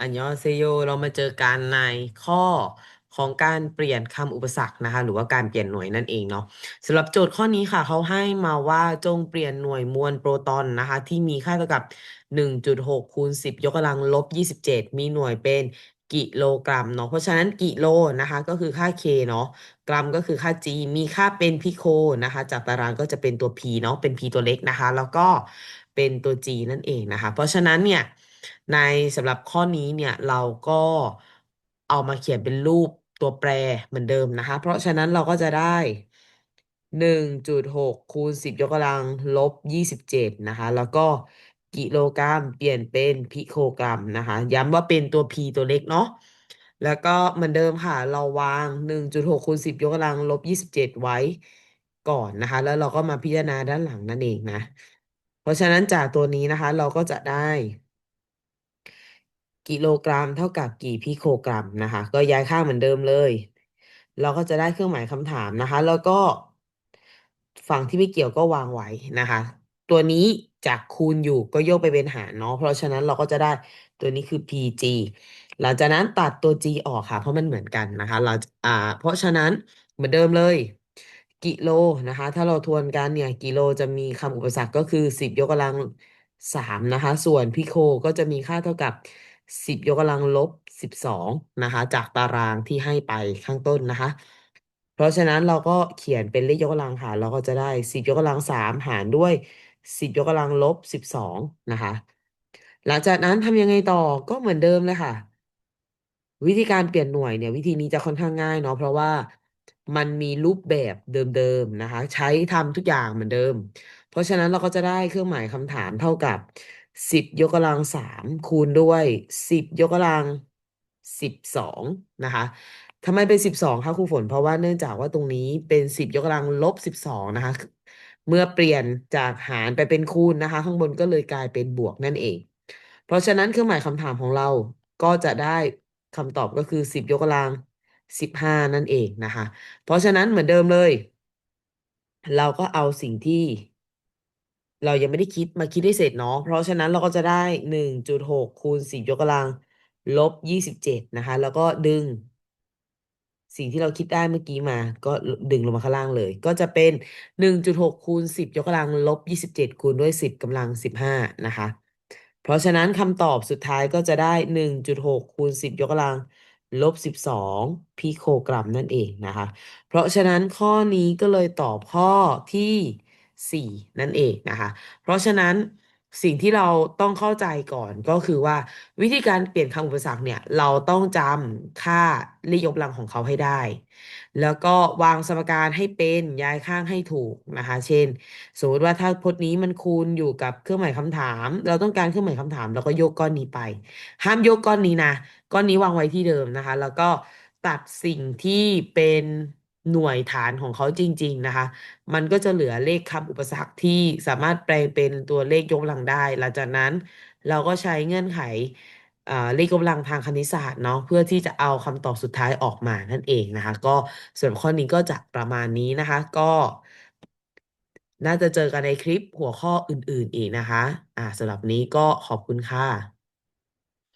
อันยองเซโยเรามาเจอกันในข้อของการเปลี่ยนคำอุปสรรคนะคะ หรือว่าการเปลี่ยนหน่วยนั่นเองเนาะสำหรับโจทย์ข้อนี้ค่ะเขาให้มาว่าจงเปลี่ยนหน่วยมวลโปรตอนนะคะ ที่มีค่าเท่ากับ 1.6คูณ10 ยกกำลังลบ 27 มีหน่วยเป็นกิโลกรัมเนาะเพราะฉะนั้นกิโลนะคะก็คือค่า k เนาะกรัมก็คือค่า g มีค่าเป็นพิโคนะคะ จากตารางก็จะเป็นตัว p เนาะเป็น p ตัวเล็กนะคะ แล้วก็เป็นตัว g นั่นเองนะคะ เพราะฉะนั้นเนี่ย ในสำหรับข้อนี้เนี่ยเราก็เอามาเขียนเป็นรูปตัวแปรเหมือนเดิมนะคะ เพราะฉะนั้นเราก็จะได้1.6คูณ10ยกกำลังลบ27นะคะ แล้วก็กิโลกรัมเปลี่ยนเป็นพิโคกรัมนะคะ ย้ำว่าเป็นตัว p ตัวเล็กเนาะแล้วก็เหมือนเดิมค่ะ เราวาง1.6คูณ10ยกกำลังลบ27ไว้ก่อนนะคะ แล้วเราก็มาพิจารณาด้านหลังนั่นเองนะ เพราะฉะนั้นจากตัวนี้นะคะ เราก็จะได้ กิโลกรัม เท่ากับกี่พิโคกรัมนะคะ ก็ย้ายค่าเหมือนเดิมเลย เราก็จะได้เครื่องหมายคำถามนะคะ แล้วก็ฝั่งที่ไม่เกี่ยวก็วางไว้นะคะ ตัวนี้จากคูณอยู่ก็โยกไปเป็นหารเนาะเพราะฉะนั้นเราก็จะได้ตัวนี้คือ PG หลังจากนั้นตัดตัว G ออกค่ะ เพราะมันเหมือนกันนะคะ เราอ่า เพราะฉะนั้นเหมือนเดิมเลย กิโลนะคะ ถ้าเราทวนกันเนี่ยกิโลจะมีคำอุปสรรคก็คือ 10 ยกกำลัง3นะคะ ส่วนพิโคก็จะมีค่าเท่ากับ 10ยกกำลังลบ12นะคะ จากตารางที่ให้ไปข้างต้นนะคะ เพราะฉะนั้นเราก็เขียนเป็นเลขยกกำลังค่ะเราก็จะได้10ยกกำลัง3หารด้วย10ยกกำลังลบ12นะคะ หลังจากนั้นทำยังไงต่อก็เหมือนเดิมเลยค่ะ วิธีการเปลี่ยนหน่วยเนี่ย วิธีนี้จะค่อนข้างง่ายเนาะเพราะว่ามันมีรูปแบบเดิมๆนะคะ ใช้ทำทุกอย่างเหมือนเดิม เพราะฉะนั้นเราก็จะได้เครื่องหมายคำถามเท่ากับ 10ยกกำลัง3คูณด้วย10ยกกำลัง12นะคะทำไมเป็น12คะครูฝน เพราะว่าเนื่องจากว่าตรงนี้เป็น10ยกกำลังลบ12นะคะ เมื่อเปลี่ยนจากหารไปเป็นคูณนะคะ ข้างบนก็เลยกลายเป็นบวกนั่นเอง เพราะฉะนั้นเครื่องหมายคำถามของเราก็จะได้คำตอบก็คือ10ยกกำลัง15นั่นเองนะคะ เพราะฉะนั้นเหมือนเดิมเลย เราก็เอาสิ่งที่ เรายังไม่ได้คิดมาคิดให้เสร็จเนาะเพราะฉะนั้นเราก็จะได้1.6คูณ10ยกกำลังลบ27นะคะ แล้วก็ดึง สิ่งที่เราคิดได้เมื่อกี้มา ก็ดึงลงมาข้างล่างเลย ก็จะเป็น1.6คูณ10ยกกำลังลบ27คูณด้วย10กำลัง15นะคะ เพราะฉะนั้นคำตอบสุดท้ายก็จะได้1.6คูณ10ยกกำลังลบ12พิโคกรัมนั่นเองนะคะ เพราะฉะนั้นข้อนี้ก็เลยตอบข้อที่ 4 นั่นเองนะคะ เพราะฉะนั้นสิ่งที่เราต้องเข้าใจก่อนก็คือว่าวิธีการเปลี่ยนคำอุปสรรคเนี่ย เราต้องจำค่าเลขยกกำลังของเขาให้ได้ แล้วก็วางสมการให้เป็นย้ายข้างให้ถูกนะคะ เช่น สมมติว่าถ้าพจน์นี้มันคูณอยู่กับเครื่องหมายคำถาม เราต้องการเครื่องหมายคำถามเราก็ยกก้อนนี้ไป ห้ามยกก้อนนี้นะ ก้อนนี้วางไว้ที่เดิมนะคะ แล้วก็ตัดสิ่งที่เป็น หน่วยฐานของเขาจริง ๆ นะคะ มันก็จะเหลือเลขคำอุปสรรคที่สามารถแปลงเป็นตัวเลขยกกำลังได้ หลังจากนั้นเราก็ใช้เงื่อนไขเลขกกำลังทางคณิตศาสตร์เนาะเพื่อที่จะเอาคำตอบสุดท้ายออกมานั่นเองนะคะ ก็ส่วนข้อนี้ก็จะประมาณนี้นะคะ ก็น่าจะเจอกันในคลิปหัวข้ออื่น ๆ อีกนะคะ อ่าสำหรับนี้ก็ขอบคุณค่ะ